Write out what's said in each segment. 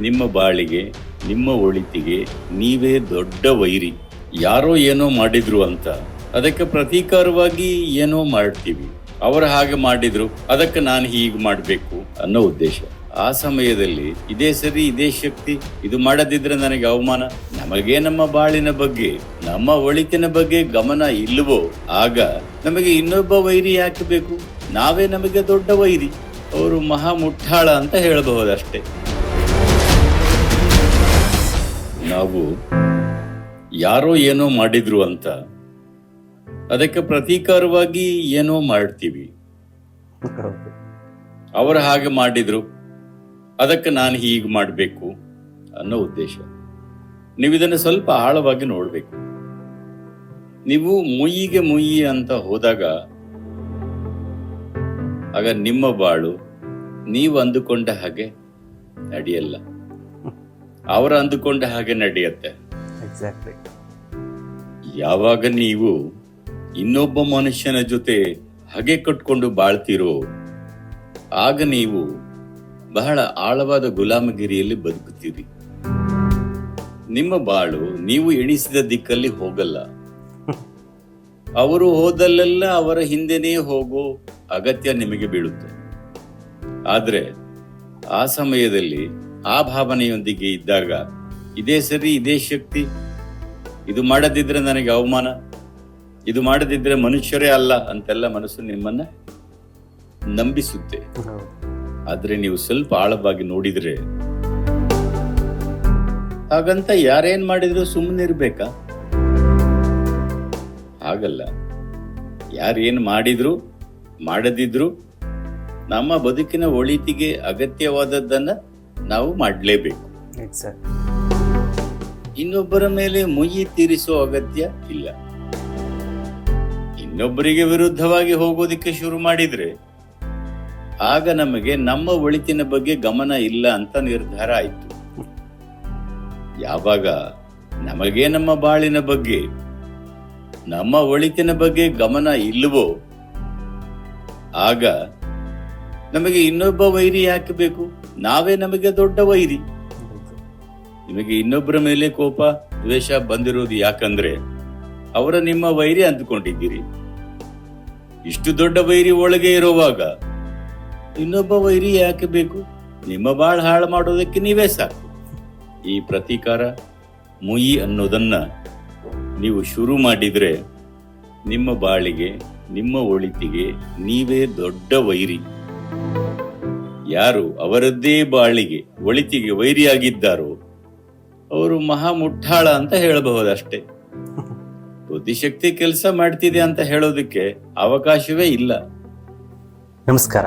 ನಿಮ್ಮ ಬಾಳಿಗೆ, ನಿಮ್ಮ ಒಳಿತಿಗೆ ನೀವೇ ದೊಡ್ಡ ವೈರಿ. ಯಾರೋ ಏನೋ ಮಾಡಿದ್ರು ಅಂತ. ಅದಕ್ಕೆ ಪ್ರತೀಕಾರವಾಗಿ ಏನೋ ಮಾಡ್ತೀವಿ. ಅವರ ಹಾಗೆ ಮಾಡಿದ್ರು, ಅದಕ್ಕೆ ನಾನು ಹೀಗೆ ಮಾಡಬೇಕು ಅನ್ನೋ ಉದ್ದೇಶ. ಆ ಸಮಯದಲ್ಲಿ ಇದೇ ಸರಿ, ಇದೇ ಶಕ್ತಿ, ಇದು ಮಾಡದಿದ್ರೆ ನನಗೆ ಅವಮಾನ. ನಮಗೆ ನಮ್ಮ ಬಾಳಿನ ಬಗ್ಗೆ, ನಮ್ಮ ಒಳಿತಿನ ಬಗ್ಗೆ ಗಮನ ಇಲ್ಲವೋ, ಆಗ ನಮಗೆ ಇನ್ನೊಬ್ಬ ವೈರಿ ಯಾಕೆ ಬೇಕು? ನಾವೇ ನಮಗೆ ದೊಡ್ಡ ವೈರಿ. ಅವರು ಮಹಾ ಮುಟ್ಟಾಳ ಅಂತ ಹೇಳಬಹುದಷ್ಟೇ. ನಾವು ಯಾರೋ ಏನೋ ಮಾಡಿದ್ರು ಅಂತ ಅದಕ್ಕೆ ಪ್ರತೀಕಾರವಾಗಿ ಏನೋ ಮಾಡ್ತೀವಿ. ಅವರ ಹಾಗೆ ಮಾಡಿದ್ರು. ಅದಕ್ಕೆ ನಾನು ಹೀಗೆ ಮಾಡಬೇಕು ಅನ್ನೋ ಉದ್ದೇಶ. ನೀವು ಇದನ್ನು ಸ್ವಲ್ಪ ಆಳವಾಗಿ ನೋಡಬೇಕು. ನೀವು ಮುಯ್ಯಿಗೆ ಮುಯ್ಯಿ ಅಂತ ಹೋದಾಗ ಆಗ ನಿಮ್ಮ ಬಾಳು ನೀವು ಅಂದುಕೊಂಡ ಹಾಗೆ ನಡೆಯಲ್ಲ. ಅವರ ಅಂದುಕೊಂಡ ಹಾಗೆ ನಡೆಯುತ್ತೆ. ಎಕ್ಸಾಕ್ಟ್ಲಿ ಯಾವಾಗ ನೀವು ಇನ್ನೊಬ್ಬ ಮನುಷ್ಯನ ಜೊತೆ ಹಗೆ ಕಟ್ಕೊಂಡು ಬಾಳ್ತಿರೋ ಆಗ ನೀವು ಬಹಳ ಆಳವಾದ ಗುಲಾಮಗಿರಿಯಲ್ಲಿ ಬದುಕುತ್ತೀರಿ. ನಿಮ್ಮ ಬಾಳು ನೀವು ಎಣಿಸಿದ ದಿಕ್ಕಲ್ಲಿ ಹೋಗಲ್ಲ. ಅವರು ಹೋದಲ್ಲೆಲ್ಲ ಅವರ ಹಿಂದೆನೇ ಹೋಗೋ ಅಗತ್ಯ ನಿಮಗೆ ಬೀಳುತ್ತೆ. ಆದ್ರೆ ಆ ಸಮಯದಲ್ಲಿ ಆ ಭಾವನೆಯೊಂದಿಗೆ ಇದ್ದಾಗ, ಇದೇ ಸರಿ, ಇದೇ ಶಕ್ತಿ, ಇದು ಮಾಡದಿದ್ರೆ ನನಗೆ ಅವಮಾನ, ಇದು ಮಾಡದಿದ್ರೆ ಮನುಷ್ಯರೇ ಅಲ್ಲ ಅಂತೆಲ್ಲ ಮನಸ್ಸು ನಿಮ್ಮನ್ನ ನಂಬಿಸುತ್ತೆ. ಆದ್ರೆ ನೀವು ಸ್ವಲ್ಪ ಆಳವಾಗಿ ನೋಡಿದ್ರೆ, ಹಾಗಂತ ಯಾರೇನ್ ಮಾಡಿದ್ರು ಸುಮ್ಮನಿರ್ಬೇಕಾ ಹಾಗಲ್ಲ. ಯಾರೇನ್ ಮಾಡಿದ್ರು, ಮಾಡದಿದ್ರು, ನಮ್ಮ ಬದುಕಿನ ಒಳಿತಿಗೆ ಅಗತ್ಯವಾದದ್ದನ್ನ ನಾವು ಮಾಡಲೇಬೇಕು. ಇನ್ನೊಬ್ಬರ ಮೇಲೆ ಮುಯಿ ತೀರಿಸೋ ಅಗತ್ಯ ಇಲ್ಲ. ಇನ್ನೊಬ್ಬರಿಗೆ ವಿರುದ್ಧವಾಗಿ ಹೋಗೋದಿಕ್ಕೆ ಶುರು ಮಾಡಿದ್ರೆ ಆಗ ನಮಗೆ ನಮ್ಮ ಒಳಿತಿನ ಬಗ್ಗೆ ಗಮನ ಇಲ್ಲ ಅಂತ ನಿರ್ಧಾರ ಆಯ್ತು. ಯಾವಾಗ ನಮಗೆ ನಮ್ಮ ಬಾಳಿನ ಬಗ್ಗೆ ನಮ್ಮ ಒಳಿತಿನ ಬಗ್ಗೆ ಗಮನ ಇಲ್ಲವೋ ಆಗ ನಮಗೆ ಇನ್ನೊಬ್ಬ ವೈರಿ ಯಾಕೆ ಬೇಕು? ನಾವೇ ನಮಗೆ ದೊಡ್ಡ ವೈರಿ. ನಿಮಗೆ ಇನ್ನೊಬ್ಬರ ಮೇಲೆ ಕೋಪ, ದ್ವೇಷ ಬಂದಿರೋದು ಯಾಕಂದ್ರೆ ಅವರ ನಿಮ್ಮ ವೈರಿ ಅಂದುಕೊಂಡಿದ್ದೀರಿ. ಇಷ್ಟು ದೊಡ್ಡ ವೈರಿ ಒಳಗೆ ಇರುವಾಗ ಇನ್ನೊಬ್ಬ ವೈರಿ ಯಾಕೆ ಬೇಕು? ನಿಮ್ಮ ಬಾಳ್ ಹಾಳು ಮಾಡೋದಕ್ಕೆ ನೀವೇ ಸಾಕು. ಈ ಪ್ರತೀಕಾರ, ಮುಯಿ ಅನ್ನೋದನ್ನ ನೀವು ಶುರು ಮಾಡಿದ್ರೆ ನಿಮ್ಮ ಬಾಳಿಗೆ, ನಿಮ್ಮ ಒಳಿತಿಗೆ ನೀವೇ ದೊಡ್ಡ ವೈರಿ. ಯಾರು ಅವರದ್ದೇ ಬಾಳಿಗೆ, ಒಳಿತಿಗೆ ವೈರಿಯಾಗಿದ್ದಾರೋ ಅವರು ಮಹಾ ಮುಟ್ಟಾಳ ಅಂತ ಹೇಳಬಹುದಷ್ಟೇ. ಬುದ್ಧಿಶಕ್ತಿ ಕೆಲಸ ಮಾಡ್ತಿದೆ ಅಂತ ಹೇಳೋದಕ್ಕೆ ಅವಕಾಶವೇ ಇಲ್ಲ. ನಮಸ್ಕಾರ.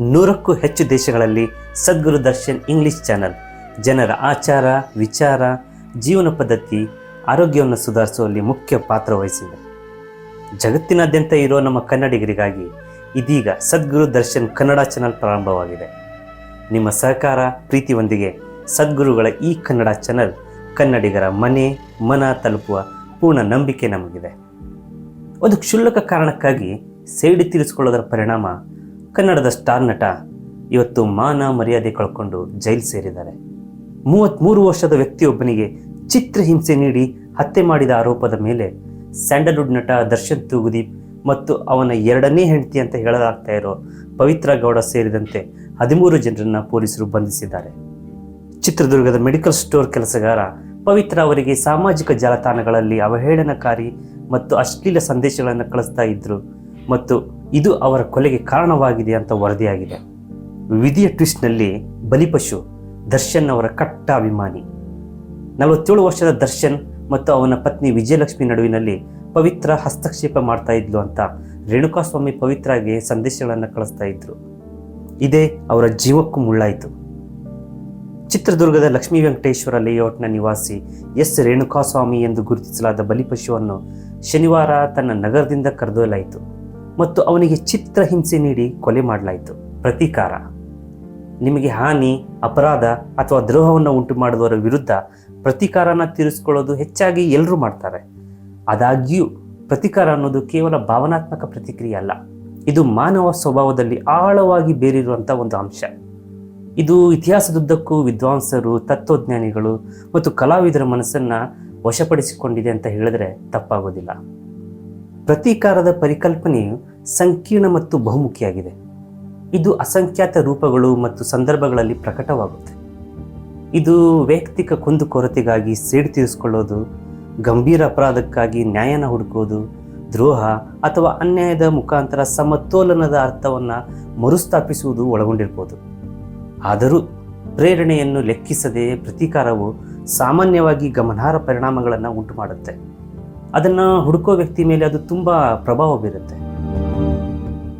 ನೂರಕ್ಕೂ ಹೆಚ್ಚು ದೇಶಗಳಲ್ಲಿ ಸದ್ಗುರು ದರ್ಶನ್ ಇಂಗ್ಲಿಷ್ ಚಾನಲ್, ಜನರ ಆಚಾರ, ವಿಚಾರ, ಜೀವನ ಪದ್ಧತಿ, ಆರೋಗ್ಯವನ್ನು ಸುಧಾರಿಸುವಲ್ಲಿ ಮುಖ್ಯ ಪಾತ್ರ ವಹಿಸಿದೆ. ಜಗತ್ತಿನಾದ್ಯಂತ ಇರೋ ನಮ್ಮ ಕನ್ನಡಿಗರಿಗಾಗಿ ಇದೀಗ ಸದ್ಗುರು ದರ್ಶನ್ ಕನ್ನಡ ಚಾನಲ್ ಪ್ರಾರಂಭವಾಗಿದೆ. ನಿಮ್ಮ ಸಹಕಾರ, ಪ್ರೀತಿಯೊಂದಿಗೆ ಸದ್ಗುರುಗಳ ಈ ಕನ್ನಡ ಚಾನಲ್ ಕನ್ನಡಿಗರ ಮನೆ, ಮನ ತಲುಪುವ ಪೂರ್ಣ ನಂಬಿಕೆ ನಮಗಿದೆ. ಒಂದು ಕ್ಷುಲ್ಲಕ ಕಾರಣಕ್ಕಾಗಿ ಸೇಡಿ ತೀರಿಸಿಕೊಳ್ಳೋದರ ಪರಿಣಾಮ ಕನ್ನಡದ ಸ್ಟಾರ್ ನಟ ಇವತ್ತು ಮಾನ ಮರ್ಯಾದೆ ಕಳ್ಕೊಂಡು ಜೈಲು ಸೇರಿದ್ದಾರೆ. ಮೂವತ್ತ್ಮೂರು ವರ್ಷದ ವ್ಯಕ್ತಿಯೊಬ್ಬನಿಗೆ ಚಿತ್ರಹಿಂಸೆ ನೀಡಿ ಹತ್ಯೆ ಮಾಡಿದ ಆರೋಪದ ಮೇಲೆ ಸ್ಯಾಂಡಲ್ವುಡ್ ನಟ ದರ್ಶನ್ ತೂಗುದೀಪ್ ಮತ್ತು ಅವನ ಎರಡನೇ ಹೆಂಡತಿ ಅಂತ ಹೇಳಲಾಗ್ತಾ ಇರೋ ಪವಿತ್ರ ಗೌಡ ಸೇರಿದಂತೆ ಹದಿಮೂರು ಜನರನ್ನ ಪೊಲೀಸರು ಬಂಧಿಸಿದ್ದಾರೆ. ಚಿತ್ರದುರ್ಗದ ಮೆಡಿಕಲ್ ಸ್ಟೋರ್ ಕೆಲಸಗಾರ ಪವಿತ್ರ ಅವರಿಗೆ ಸಾಮಾಜಿಕ ಜಾಲತಾಣಗಳಲ್ಲಿ ಅವಹೇಳನಕಾರಿ ಮತ್ತು ಅಶ್ಲೀಲ ಸಂದೇಶಗಳನ್ನು ಕಳಿಸ್ತಾ ಇದ್ರು ಮತ್ತು ಇದು ಅವರ ಕೊಲೆಗೆ ಕಾರಣವಾಗಿದೆ ಅಂತ ವರದಿಯಾಗಿದೆ. ವಿಧಿಯ ಟ್ವಿಸ್ಟ್ನಲ್ಲಿ ಬಲಿಪಶು ದರ್ಶನ್ ಅವರ ಕಟ್ಟ ಅಭಿಮಾನಿ ನಲವತ್ತೇಳು ವರ್ಷದ ದರ್ಶನ್ ಮತ್ತು ಅವನ ಪತ್ನಿ ವಿಜಯಲಕ್ಷ್ಮಿ ನಡುವಿನಲ್ಲಿ ಪವಿತ್ರ ಹಸ್ತಕ್ಷೇಪ ಮಾಡ್ತಾ ಇದ್ಲು ಅಂತ ರೇಣುಕಾಸ್ವಾಮಿ ಪವಿತ್ರಾಗೆ ಸಂದೇಶಗಳನ್ನು ಕಳಿಸ್ತಾ ಇದ್ರು. ಇದೇ ಅವರ ಜೀವಕ್ಕೂ ಮುಳ್ಳಾಯಿತು. ಚಿತ್ರದುರ್ಗದ ಲಕ್ಷ್ಮೀ ವೆಂಕಟೇಶ್ವರ ಲೇಔಟ್ನ ನಿವಾಸಿ ಎಸ್ ರೇಣುಕಾಸ್ವಾಮಿ ಎಂದು ಗುರುತಿಸಲಾದ ಬಲಿಪಶುವನ್ನು ಶನಿವಾರ ತನ್ನ ನಗರದಿಂದ ಕರೆದೊಯ್ಯಲಾಯಿತು ಮತ್ತು ಅವನಿಗೆ ಚಿತ್ರ ಹಿಂಸೆ ನೀಡಿ ಕೊಲೆ ಮಾಡಲಾಯಿತು. ಪ್ರತೀಕಾರ. ನಿಮಗೆ ಹಾನಿ, ಅಪರಾಧ ಅಥವಾ ದ್ರೋಹವನ್ನು ಉಂಟು ಮಾಡುವವರ ವಿರುದ್ಧ ಪ್ರತೀಕಾರನ ತೀರಿಸಿಕೊಳ್ಳೋದು ಹೆಚ್ಚಾಗಿ ಎಲ್ಲರೂ ಮಾಡ್ತಾರೆ. ಆದಾಗ್ಯೂ ಪ್ರತಿಕಾರ ಅನ್ನೋದು ಕೇವಲ ಭಾವನಾತ್ಮಕ ಪ್ರತಿಕ್ರಿಯೆ ಅಲ್ಲ. ಇದು ಮಾನವ ಸ್ವಭಾವದಲ್ಲಿ ಆಳವಾಗಿ ಬೇರಿರುವಂಥ ಒಂದು ಅಂಶ. ಇದು ಇತಿಹಾಸದುದ್ದಕ್ಕೂ ವಿದ್ವಾಂಸರು, ತತ್ವಜ್ಞಾನಿಗಳು ಮತ್ತು ಕಲಾವಿದರ ಮನಸ್ಸನ್ನು ವಶಪಡಿಸಿಕೊಂಡಿದೆ ಅಂತ ಹೇಳಿದ್ರೆ ತಪ್ಪಾಗೋದಿಲ್ಲ. ಪ್ರತೀಕಾರದ ಪರಿಕಲ್ಪನೆಯು ಸಂಕೀರ್ಣ ಮತ್ತು ಬಹುಮುಖಿಯಾಗಿದೆ. ಇದು ಅಸಂಖ್ಯಾತ ರೂಪಗಳು ಮತ್ತು ಸಂದರ್ಭಗಳಲ್ಲಿ ಪ್ರಕಟವಾಗುತ್ತೆ. ಇದು ವೈಯಕ್ತಿಕ ಕುಂದುಕೊರತೆಗಾಗಿ ಸೇಡು ತೀರಿಸಿಕೊಳ್ಳೋದು ಗಂಭೀರ ಅಪರಾಧಕ್ಕಾಗಿ ನ್ಯಾಯನ ಹುಡುಕೋದು ದ್ರೋಹ ಅಥವಾ ಅನ್ಯಾಯದ ಮುಖಾಂತರ ಸಮತೋಲನದ ಅರ್ಥವನ್ನು ಮರುಸ್ಥಾಪಿಸುವುದು ಒಳಗೊಂಡಿರ್ಬೋದು. ಆದರೂ ಪ್ರೇರಣೆಯನ್ನು ಲೆಕ್ಕಿಸದೆ ಪ್ರತೀಕಾರವು ಸಾಮಾನ್ಯವಾಗಿ ಗಮನಾರ್ಹ ಪರಿಣಾಮಗಳನ್ನು ಉಂಟು ಮಾಡುತ್ತೆ ಅದನ್ನು ಹುಡುಕೋ ವ್ಯಕ್ತಿ ಮೇಲೆ ಅದು ತುಂಬ ಪ್ರಭಾವ ಬೀರುತ್ತೆ.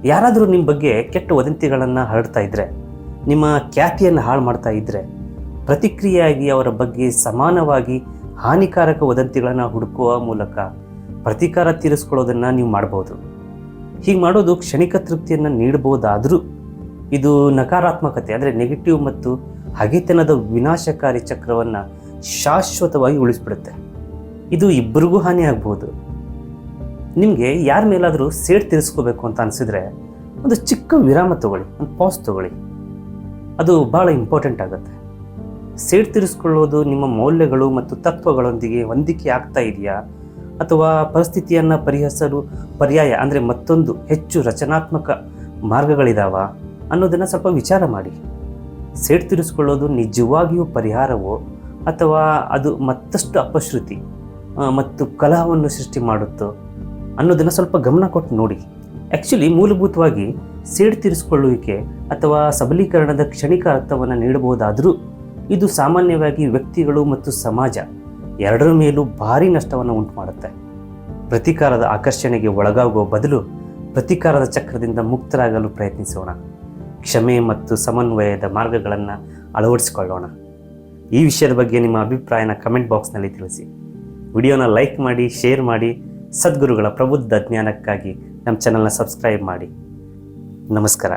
ಯಾರಾದರೂ ನಿಮ್ಮ ಬಗ್ಗೆ ಕೆಟ್ಟ ವದಂತಿಗಳನ್ನು ಹರಡ್ತಾ ಇದ್ದರೆ ನಿಮ್ಮ ಖ್ಯಾತಿಯನ್ನು ಹಾಳು ಮಾಡ್ತಾ ಇದ್ದರೆ ಪ್ರತಿಕ್ರಿಯೆಯಾಗಿ ಅವರ ಬಗ್ಗೆ ಸಮಾನವಾಗಿ ಹಾನಿಕಾರಕ ವದಂತಿಗಳನ್ನು ಹುಡುಕುವ ಮೂಲಕ ಪ್ರತೀಕಾರ ತೀರಿಸ್ಕೊಳ್ಳೋದನ್ನು ನೀವು ಮಾಡ್ಬೋದು. ಹೀಗೆ ಮಾಡೋದು ಕ್ಷಣಿಕ ತೃಪ್ತಿಯನ್ನು ನೀಡಬಹುದಾದರೂ ಇದು ನಕಾರಾತ್ಮಕತೆ, ಅಂದರೆ ನೆಗೆಟಿವ್ ಮತ್ತು ಹಗೆತನದ ವಿನಾಶಕಾರಿ ಚಕ್ರವನ್ನು ಶಾಶ್ವತವಾಗಿ ಉಳಿಸ್ಬಿಡುತ್ತೆ. ಇದು ಇಬ್ಬರಿಗೂ ಹಾನಿ ಆಗ್ಬೋದು. ನಿಮಗೆ ಯಾರ ಮೇಲಾದರೂ ಸೇಡ್ ತೀರಿಸ್ಕೋಬೇಕು ಅಂತ ಅನಿಸಿದ್ರೆ ಒಂದು ಚಿಕ್ಕ ವಿರಾಮ ತಗೊಳ್ಳಿ, ಒಂದು ಪಾಸ್ ತಗೊಳ್ಳಿ. ಅದು ಭಾಳ ಇಂಪಾರ್ಟೆಂಟ್ ಆಗುತ್ತೆ. ಸೇಡ್ ತೀರಿಸ್ಕೊಳ್ಳೋದು ನಿಮ್ಮ ಮೌಲ್ಯಗಳು ಮತ್ತು ತತ್ವಗಳೊಂದಿಗೆ ಹೊಂದಿಕೆ ಆಗ್ತಾ ಇದೆಯಾ? ಅಥವಾ ಪರಿಸ್ಥಿತಿಯನ್ನು ಪರಿಹರಿಸಲು ಪರ್ಯಾಯ ಅಂದರೆ ಮತ್ತೊಂದು ಹೆಚ್ಚು ರಚನಾತ್ಮಕ ಮಾರ್ಗಗಳಿದಾವ? ಅನ್ನೋದನ್ನು ಸ್ವಲ್ಪ ವಿಚಾರ ಮಾಡಿ. ಸೇಡ್ ತೀರಿಸ್ಕೊಳ್ಳೋದು ನಿಜವಾಗಿಯೂ ಪರಿಹಾರವೋ? ಅಥವಾ ಅದು ಮತ್ತಷ್ಟು ಅಪಶ್ರುತಿ ಮತ್ತು ಕಲಹವನ್ನು ಸೃಷ್ಟಿ ಮಾಡುತ್ತೋ? ಅನ್ನೋದನ್ನು ಸ್ವಲ್ಪ ಗಮನ ಕೊಟ್ಟು ನೋಡಿ. ಆ್ಯಕ್ಚುಲಿ ಮೂಲಭೂತವಾಗಿ ಸೇಡ್ ತೀರಿಸಿಕೊಳ್ಳುವಿಕೆ ಅಥವಾ ಸಬಲೀಕರಣದ ಕ್ಷಣಿಕ ಅರ್ಥವನ್ನು ನೀಡಬಹುದಾದರೂ ಇದು ಸಾಮಾನ್ಯವಾಗಿ ವ್ಯಕ್ತಿಗಳು ಮತ್ತು ಸಮಾಜ ಎರಡರ ಮೇಲೂ ಭಾರಿ ನಷ್ಟವನ್ನು ಉಂಟು ಮಾಡುತ್ತೆ ಪ್ರತೀಕಾರದ ಆಕರ್ಷಣೆಗೆ ಒಳಗಾಗುವ ಬದಲು ಪ್ರತೀಕಾರದ ಚಕ್ರದಿಂದ ಮುಕ್ತರಾಗಲು ಪ್ರಯತ್ನಿಸೋಣ. ಕ್ಷಮೆ ಮತ್ತು ಸಮನ್ವಯದ ಮಾರ್ಗಗಳನ್ನು ಅಳವಡಿಸಿಕೊಳ್ಳೋಣ. ಈ ವಿಷಯದ ಬಗ್ಗೆ ನಿಮ್ಮ ಅಭಿಪ್ರಾಯನ ಕಮೆಂಟ್ ಬಾಕ್ಸ್ನಲ್ಲಿ ತಿಳಿಸಿ. ವಿಡಿಯೋನ ಲೈಕ್ ಮಾಡಿ, ಶೇರ್ ಮಾಡಿ, ಸದ್ಗುರುಗಳ ಪ್ರಬುದ್ಧ ಜ್ಞಾನಕ್ಕಾಗಿ ನಮ್ಮ ಚಾನಲ್ನ ಸಬ್ಸ್ಕ್ರೈಬ್ ಮಾಡಿ. ನಮಸ್ಕಾರ.